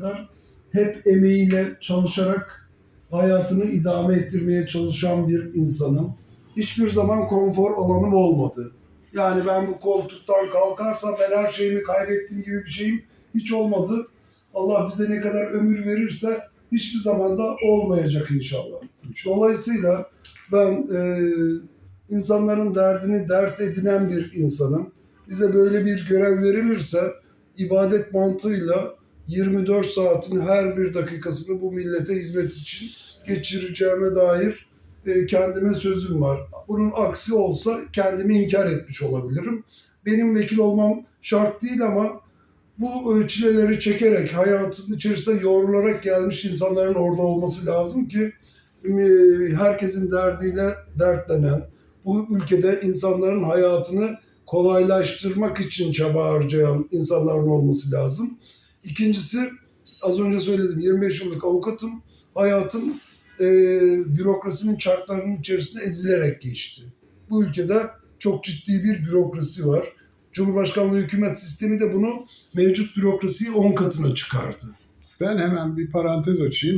kadar hep emeğiyle çalışarak hayatını idame ettirmeye çalışan bir insanım. Hiçbir zaman konfor alanım olmadı. Yani ben bu koltuktan kalkarsam ben her şeyimi kaybettim gibi bir şeyim hiç olmadı. Allah bize ne kadar ömür verirse hiçbir zaman da olmayacak inşallah. Dolayısıyla ben e, insanların derdini dert edinen bir insanım. Bize böyle bir görev verilirse ibadet mantığıyla 24 saatin her bir dakikasını bu millete hizmet için geçireceğime dair e, kendime sözüm var. Bunun aksi olsa kendimi inkar etmiş olabilirim. Benim vekil olmam şart değil ama bu e, çileleri çekerek, hayatın içerisinde yoğrularak gelmiş insanların orada olması lazım ki e, herkesin derdiyle dertlenen, bu ülkede insanların hayatını kolaylaştırmak için çaba harcayan insanların olması lazım. İkincisi, az önce söyledim 25 yıllık avukatım. Hayatım e, bürokrasinin çarklarının içerisinde ezilerek geçti. Bu ülkede çok ciddi bir bürokrasi var. Cumhurbaşkanlığı hükümet sistemi de bunu mevcut bürokrasiyi 10 katına çıkardı. Ben hemen bir parantez açayım.